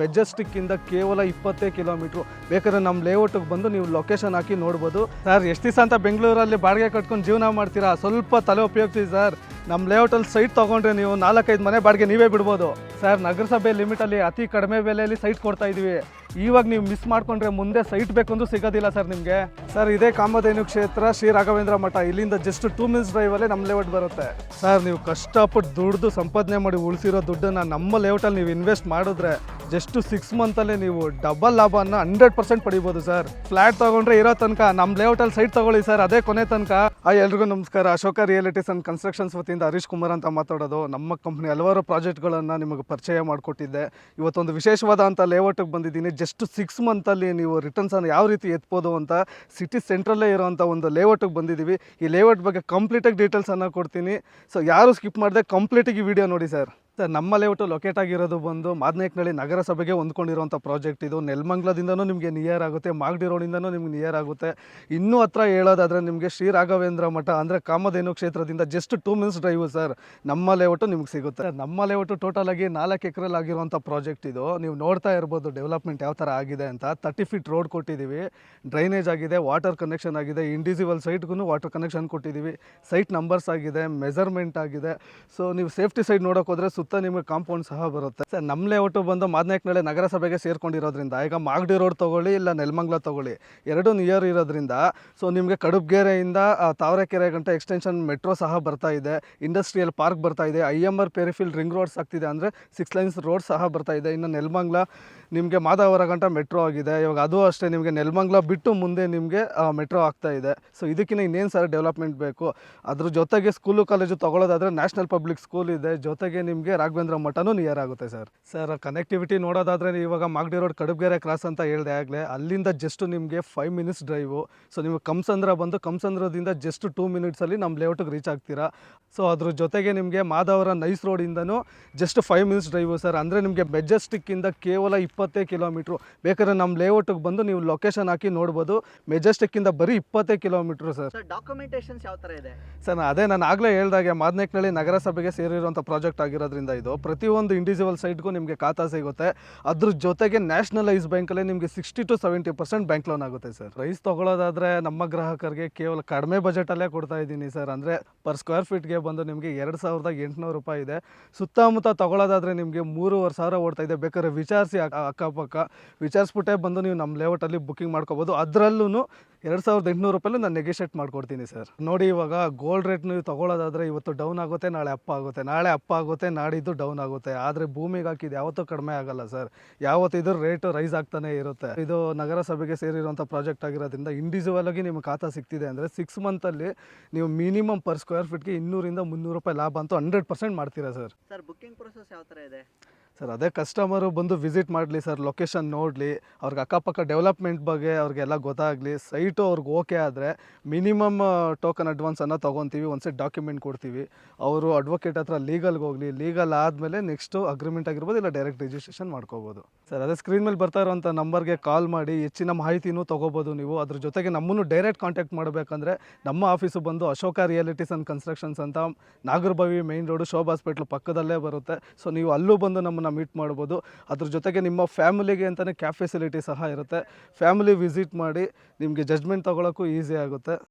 ಮೆಜೆಸ್ಟಿಕ್ಕಿಂದ ಕೇವಲ ಇಪ್ಪತ್ತೇ ಕಿಲೋಮೀಟ್ರು. ಬೇಕಾದ್ರೆ ನಮ್ಮ ಲೇಔಟಿಗೆ ಬಂದು ನೀವು ಲೊಕೇಶನ್ ಹಾಕಿ ನೋಡ್ಬೋದು. ಸರ್ ಎಷ್ಟು ದಿವಸ ಅಂತ ಬೆಂಗಳೂರಲ್ಲಿ ಬಾಡಿಗೆ ಕಟ್ಕೊಂಡು ಜೀವನ ಮಾಡ್ತೀರಾ? ಸ್ವಲ್ಪ ತಲೆ ಉಪಯೋಗಿಸಿ ಸರ್ ನಮ್ಮ ಲೇಔಟಲ್ಲಿ ಸೈಟ್ ತೊಗೊಂಡ್ರೆ ನೀವು ನಾಲ್ಕೈದು ಮನೆ ಬಾಡಿಗೆ ನೀವೇ ಬಿಡ್ಬೋದು. ಸರ್ ನಗರಸಭೆ ಲಿಮಿಟಲ್ಲಿ ಅತಿ ಕಡಿಮೆ ಬೆಲೆಯಲ್ಲಿ ಸೈಟ್ ಕೊಡ್ತಾ ಇದೀವಿ. ಇವಾಗ ನೀವು ಮಿಸ್ ಮಾಡ್ಕೊಂಡ್ರೆ ಮುಂದೆ ಸೈಟ್ ಬೇಕಂದ್ರೂ ಸಿಗೋದಿಲ್ಲ ಸರ್ ನಿಮಗೆ. ಸರ್ ಇದೇ ಕಾಮಧೇನು ಕ್ಷೇತ್ರ ಶ್ರೀ ರಾಘವೇಂದ್ರ ಮಠ. ಇಲ್ಲಿಂದ ಜಸ್ಟ್ ಟೂ ಮಿನಿಟ್ಸ್ ಡ್ರೈವಲ್ಲೇ ನಮ್ಮ ಲೇಔಟ್ ಬರುತ್ತೆ. ಸರ್ ನೀವು ಕಷ್ಟಪಟ್ಟು ದುಡ್ದು ಸಂಪಾದನೆ ಮಾಡಿ ಉಳಿಸಿರೋ ದುಡ್ಡನ್ನು ನಮ್ಮ ಲೇಔಟಲ್ಲಿ ನೀವು ಇನ್ವೆಸ್ಟ್ ಮಾಡಿದ್ರೆ ಜಸ್ಟ್ ಸಿಕ್ಸ್ ಮಂತಲ್ಲೇ ನೀವು ಡಬಲ್ ಲಾಭನ ಹಂಡ್ರೆಡ್ ಪರ್ಸೆಂಟ್ ಪಡಿಬೋದು ಸರ್ ಫ್ಲಾಟ್ ತಗೊಂಡ್ರೆ ಇರೋ ತನಕ ನಮ್ಮ ಲೇಔಟಲ್ಲಿ ಸೈಟ್ ತಗೊಳ್ಳಿ ಸರ್ ಅದೇ ಕೊನೆ ತನಕ. ಆ ಎಲ್ರಿಗೂ ನಮಸ್ಕಾರ. ಅಶೋಕ ರಿಯಾಲಿಟೀಸ್ ಅಂಡ್ ಕನ್ಸ್ಟ್ರಕ್ಷನ್ಸ್ ವತಿಯಿಂದ ಹರೀಶ್ ಕುಮಾರ್ ಅಂತ ಮಾತಾಡೋದು. ನಮ್ಮ ಕಂಪ್ನಿ ಹಲವಾರು ಪ್ರಾಜೆಕ್ಟ್ಗಳನ್ನು ನಿಮಗೆ ಪರಿಚಯ ಮಾಡಿಕೊಟ್ಟಿದ್ದೆ. ಇವತ್ತೊಂದು ವಿಶೇಷವಾದ ಅಂತ ಲೇಔಟಿಗೆ ಬಂದಿದ್ದೀನಿ. ಜಸ್ಟ್ ಸಿಕ್ಸ್ ಮಂತಲ್ಲಿ ನೀವು ರಿಟರ್ನ್ಸನ್ನು ಯಾವ ರೀತಿ ಎತ್ಬೋದು ಅಂತ ಸಿಟಿ ಸೆಂಟ್ರಲ್ಲೇ ಇರೋವಂಥ ಒಂದು ಲೇಔಟಿಗೆ ಬಂದಿದ್ದೀವಿ. ಈ ಲೇಔಟ್ ಬಗ್ಗೆ ಕಂಪ್ಲೀಟಾಗಿ ಡೀಟೇಲ್ಸನ್ನು ಕೊಡ್ತೀನಿ. ಸೊ ಯಾರು ಸ್ಕಿಪ್ ಮಾಡಿದೆ ಕಂಪ್ಲೀಟಾಗಿ ಈ ವಿಡಿಯೋ ನೋಡಿ ಸರ್ ಸರ್ ನಮ್ಮ ಲೇಔಟು ಲೊಕೇಟ್ ಆಗಿರೋದು ಬಂದು ಮಾದನೇಕ್ನಳ್ಳಿ ನಗರಸಭೆಗೆ ಹೊಂದ್ಕೊಂಡಿರುವಂಥ ಪ್ರಾಜೆಕ್ಟ್ ಇದು. ನೆಲಮಂಗ್ಲದಿಂದನೂ ನಿಮಗೆ ನಿಯರ್ ಆಗುತ್ತೆ ಮಾಗಡಿ ರೋಡಿಂದನೂ ನಿಮ್ಗೆ ನಿಯರ್ ಆಗುತ್ತೆ. ಇನ್ನೂ ಹತ್ರ ಹೇಳೋದಾದರೆ ನಿಮಗೆ ಶ್ರೀ ರಾಘವೇಂದ್ರ ಮಠ ಅಂದರೆ ಕಾಮಧೇನು ಕ್ಷೇತ್ರದಿಂದ just two minutes drive sir ನಮ್ಮ ಲೇಔಟು ನಿಮ್ಗೆ ಸಿಗುತ್ತೆ. ನಮ್ಮ ಲೇಔಟು ಟೋಟಲ್ ಆಗಿ ನಾಲ್ಕು ಎಕರೆಲ್ಲಿ ಆಗಿರುವಂಥ ಪ್ರಾಜೆಕ್ಟ್ ಇದು. ನೀವು ನೋಡ್ತಾ ಇರ್ಬೋದು ಡೆವಲಪ್ಮೆಂಟ್ ಯಾವ ಥರ ಆಗಿದೆ ಅಂತ. ತರ್ಟಿ ಫೀಟ್ ರೋಡ್ ಕೊಟ್ಟಿದ್ದೀವಿ. ಡ್ರೈನೇಜ್ ಆಗಿದೆ ವಾಟರ್ ಕನೆಕ್ಷನ್ ಆಗಿದೆ. ಇಂಡಿವಿಜುವಲ್ ಸೈಟ್ಗೂ ವಾಟರ್ ಕನೆಕ್ಷನ್ ಕೊಟ್ಟಿದ್ದೀವಿ. ಸೈಟ್ ನಂಬರ್ಸ್ ಆಗಿದೆ ಮೆಜರ್ಮೆಂಟ್ ಆಗಿದೆ. ಸೊ ನೀವು ಸೇಫ್ಟಿ ಸೈಡ್ ನೋಡೋಕೆ ಹೋದ್ರೆ ಸುತ್ತ ನಿಮಗೆ ಕಾಂಪೌಂಡ್ ಸಹ ಬರುತ್ತೆ. ಸರ್ ನಮ್ಮ ಲೇಔಟು ಬಂದು ಮಾದನೇಕನಹಳ್ಳಿ ನಗರಸಭೆಗೆ ಸೇರ್ಕೊಂಡಿರೋದ್ರಿಂದ, ಈಗ ಮಾಗಡಿ ರೋಡ್ ತಗೊಳ್ಳಿ, ಇಲ್ಲ ನೆಲಮಂಗ್ಲ ತಗೊಳ್ಳಿ, ಎರಡು ನಿಯರ್ ಇರೋದ್ರಿಂದ ಸೊ ನಿಮಗೆ ಕಡುಬ್ಗೆರೆಯಿಂದ ತಾವರೆಕೆರೆ ಗಂಟೆ ಎಕ್ಸ್ಟೆನ್ಷನ್ ಮೆಟ್ರೋ ಸಹ ಬರ್ತಾ ಇದೆ ಇಂಡಸ್ಟ್ರಿಯಲ್ ಪಾರ್ಕ್ ಬರ್ತಾ ಇದೆ, I M R peripheral ring roads ಆಗ್ತಿದೆ ಅಂದರೆ ಸಿಕ್ಸ್ ಲೈನ್ಸ್ ರೋಡ್ ಸಹ ಬರ್ತಾ ಇದೆ, ಇನ್ನು ನೆಲಮಂಗ್ಲ ನಿಮಗೆ ಮಾದಾವರ ಗಂಟ ಮೆಟ್ರೋ ಆಗಿದೆ, ಇವಾಗ ಅದು ಅಷ್ಟೇ ನಿಮಗೆ ನೆಲಮಂಗ್ಲ ಬಿಟ್ಟು ಮುಂದೆ ನಿಮಗೆ ಮೆಟ್ರೋ ಆಗ್ತಾ ಇದೆ ಸೊ ಇದಕ್ಕಿಂತ ಇನ್ನೇನು ಸರ್ ಡೆವಲಪ್ಮೆಂಟ್ ಬೇಕು? ಅದ್ರ ಜೊತೆಗೆ ಸ್ಕೂಲು ಕಾಲೇಜು ತಗೊಳ್ಳೋದಾದ್ರೆ ನ್ಯಾಷನಲ್ ಪಬ್ಲಿಕ್ ಸ್ಕೂಲ್ ಇದೆ, ಜೊತೆಗೆ ನಿಮಗೆ ರಾಘವೇಂದ್ರ ಮಠನೂ ನಿಯರ್ ಆಗುತ್ತೆ ಸರ್ ಸರ್ ಕನೆಕ್ಟಿವಿಟಿ ನೋಡೋದಾದ್ರೆ ಇವಾಗ ಮಾಗಡಿ ರೋಡ್ ಕಡುಬ್ಗೆರೆ ಕ್ರಾಸ್ ಅಂತ ಹೇಳಿದೆ ಆಗಲೇ ಅಲ್ಲಿಂದ ಜಸ್ಟ್ ನಿಮಗೆ ಫೈವ್ ಮಿನಿಟ್ಸ್ ಡ್ರೈವು ಸೊ ನೀವು ಕಂಸಂದ್ರ ಬಂದು ಕಂಸಂದ್ರದಿಂದ ಜಸ್ಟ್ ಟೂ ಮಿನಿಟ್ಸಲ್ಲಿ ನಮ್ಮ ಲೇಔಟಿಗೆ ರೀಚ್ ಆಗ್ತೀರಾ. ಸೊ ಅದ್ರ ಜೊತೆಗೆ ನಿಮಗೆ Madhavara nice ರೋಡಿಂದನೂ just five minutes drive sir ಅಂದರೆ ನಿಮಗೆ ಮೆಜೆಸ್ಟಿಕ್ಕಿಂದ ಕೇವಲ ಇಪ್ಪತ್ತೇ ಕಿಲೋಮೀಟ್ರು ಬೇಕಾದ್ರೆ ನಮ್ಮ ಲೇಔಟಿಗೆ ಬಂದು ನೀವು ಲೊಕೇಶನ್ ಹಾಕಿ ನೋಡ್ಬೋದು. ಮೆಜೆಸ್ಟಿಕ್ಕಿಂದ ಬರೀ ಇಪ್ಪತ್ತೇ ಕಿಲೋಮೀಟ್ರು ಸರ್ ಸರ್ ಡಾಕ್ಯುಮೆಂಟೇಶನ್ಸ್ ಯಾವ ಥರ ಇದೆ? ಸರ್ ಅದೇ ನಾನು ಆಗಲೇ ಹೇಳ್ದಾಗೆ ಮಾದನೇಕ್ನಳ್ಳಿ ನಗರಸಭೆಗೆ ಸೇರಿರುವಂಥ ಪ್ರಾಜೆಕ್ಟ್ ಆಗಿರೋದ್ರಿಂದ ಇದು. ಪ್ರತಿಯೊಂದು ಇಂಡಿವಿಜುವಲ್ ಸೈಟ್ಗೂ ನಿಮಗೆ ಖಾತಾ ಸಿಗುತ್ತೆ. ಅದ್ರ ಜೊತೆಗೆ ನ್ಯಾಷನಲೈಸ್ ಬ್ಯಾಂಕಲ್ಲೇ ನಿಮಗೆ sixty to seventy percent bank loan ಆಗುತ್ತೆ ಸರ್ ರೈಸ್ ತೊಗೊಳೋದಾದರೆ ನಮ್ಮ ಗ್ರಾಹಕರಿಗೆ ಕೇವಲ ಕಡಿಮೆ ಬಜೆಟಲ್ಲೇ ಕೊಡ್ತಾ ಇದ್ದೀನಿ ಸರ್ ಅಂದರೆ ಪರ್ ಸ್ಕ್ವೇರ್ ಫೀಟ್ಗೆ ಬಂದು ನಿಮಗೆ ಎರಡು ಸಾವಿರದ ಎಂಟುನೂರು ರೂಪಾಯಿ ಇದೆ. ಸುತ್ತಮುತ್ತ ತಗೊಳ್ಳೋದಾದ್ರೆ ನಿಮಗೆ ಮೂರುವರೆ ಸಾವಿರ ಓಡ್ತಾ ಇದೆ. ಬೇಕಾದ್ರೆ ವಿಚಾರಿಸಿ ಅಕ್ಕಪಕ್ಕ. ವಿಚಾರಿಸ್ಬಿಟ್ಟೆ ಬಂದು ನೀವು ನಮ್ಮ ಲೇಔಟಲ್ಲಿ ಬುಕ್ಕಿಂಗ್ ಮಾಡ್ಕೋಬೋದು. ಅದರಲ್ಲೂ ಎರಡು ಸಾವಿರದ ಎಂಟುನೂರು ರೂಪಾಯಿ ನಾನು ನೆಗೋಷಿಯೇಟ್ ಮಾಡ್ಕೊಡ್ತೀನಿ ಸರ್ ನೋಡಿ ಇವಾಗ ಗೋಲ್ಡ್ ರೇಟ್ ನೀವು ತಗೊಳ್ಳೋದಾದ್ರೆ ಇವತ್ತು ಡೌನ್ ಆಗುತ್ತೆ, ನಾಳೆ ಅಪ್ ಆಗುತ್ತೆ. ನಾಳೆ ಅಪ್ ಆಗುತ್ತೆ ನಾಡಿದ್ದು ಡೌನ್ ಆಗುತ್ತೆ. ಆದರೆ ಭೂಮಿಗೆ ಹಾಕಿದ್ದು ಯಾವತ್ತೂ ಕಡಿಮೆ ಆಗಲ್ಲ ಸರ್. ಯಾವತ್ತು ಇದ್ರ ರೇಟ್ ರೈಸ್ ಆಗ್ತಾನೆ ಇರುತ್ತೆ. ಇದು ನಗರಸಭೆಗೆ ಸೇರಿರುವಂಥ ಪ್ರಾಜೆಕ್ಟ್ ಆಗಿರೋದ್ರಿಂದ ಇಂಡಿವಿಜುವಲ್ ಆಗಿ ನಿಮ್ಗೆ ಖಾತಾ ಸಿಗ್ತಿದೆ ಅಂದರೆ ಸಿಕ್ಸ್ ಮಂತಲ್ಲಿ ನೀವು ಮಿನಿಮಮ್ ಪರ್ ಸ್ಕ್ವೇರ್ ಫೀಟ್ಗೆ ಇನ್ನೂರಿಂದ ಮುನ್ನೂರು ರೂಪಾಯಿ ಲಾಭ ಅಂತೂ ಹಂಡ್ರೆಡ್ ಪರ್ಸೆಂಟ್ ಮಾಡ್ತೀರಾ ಸರ್. ಸರ್ ಬುಕ್ಕಿಂಗ್ ಪ್ರೊಸೆಸ್ ಯಾವ ಥರ ಇದೆ? ಸರ್, ಅದೇ ಕಸ್ಟಮರು ಬಂದು ವಿಸಿಟ್ ಮಾಡಲಿ ಸರ್ ಲೊಕೇಶನ್ ನೋಡಲಿ, ಅವ್ರಿಗೆ ಅಕ್ಕಪಕ್ಕ ಡೆವಲಪ್ಮೆಂಟ್ ಬಗ್ಗೆ ಅವ್ರಿಗೆಲ್ಲ ಗೊತ್ತಾಗಲಿ ಸೈಟು ಅವ್ರಿಗೆ ಓಕೆ ಆದರೆ ಮಿನಿಮಮ್ ಟೋಕನ್ ಅಡ್ವಾನ್ಸನ್ನು ತೊಗೊತೀವಿ, ಒಂದು ಸೆಟ್ ಡಾಕ್ಯುಮೆಂಟ್ ಕೊಡ್ತೀವಿ. ಅವರು ಅಡ್ವೊಕೇಟ್ ಹತ್ರ ಲೀಗಲ್ಗೆ ಹೋಗಲಿ ಲೀಗಲ್ ಆದಮೇಲೆ ನೆಕ್ಸ್ಟು ಅಗ್ರಿಮೆಂಟ್ ಆಗಿರ್ಬೋದು, ಇಲ್ಲ ಡೈರೆಕ್ಟ್ ರಿಜಿಸ್ಟ್ರೇಷನ್ ಮಾಡ್ಕೋಬೋದು. ಸರ್, ಅದೇ ಸ್ಕ್ರೀನ್ ಮೇಲೆ ಬರ್ತಾ ಇರೋಂಥ ನಂಬರ್ಗೆ ಕಾಲ್ ಮಾಡಿ, ಹೆಚ್ಚಿನ ಮಾಹಿತಿನೂ ತೊಗೋಬೋದು ನೀವು. ಅದ್ರ ಜೊತೆಗೆ ನಮ್ಮನ್ನು ಡೈರೆಕ್ಟ್ ಕಾಂಟ್ಯಾಕ್ಟ್ ಮಾಡಬೇಕಂದ್ರೆ ನಮ್ಮ ಆಫೀಸು ಬಂದು ಅಶೋಕ ರಿಯಾಲಿಟೀಸ್ ಆ್ಯಂಡ್ ಕನ್ಸ್ಟ್ರಕ್ಷನ್ಸ್ ಅಂತ Nagarbhavi main road Shobha hospital ಪಕ್ಕದಲ್ಲೇ ಬರುತ್ತೆ. ಸೊ ನೀವು ಅಲ್ಲೂ ಬಂದು ನಮ್ಮನ್ನು ಮೀಟ್ ಮಾಡ್ಬೋದು. ಅದ್ರ ಜೊತೆಗೆ ನಿಮ್ಮ ಫ್ಯಾಮಿಲಿಗೆ ಅಂತಲೇ ಕ್ಯಾಬ್ ಫೆಸಿಲಿಟಿ ಸಹ ಇರುತ್ತೆ. ಫ್ಯಾಮಿಲಿ ವಿಸಿಟ್ ಮಾಡಿ ನಿಮಗೆ ಜಜ್ಮೆಂಟ್ ತೊಗೊಳೋಕ್ಕೂ ಈಸಿ ಆಗುತ್ತೆ.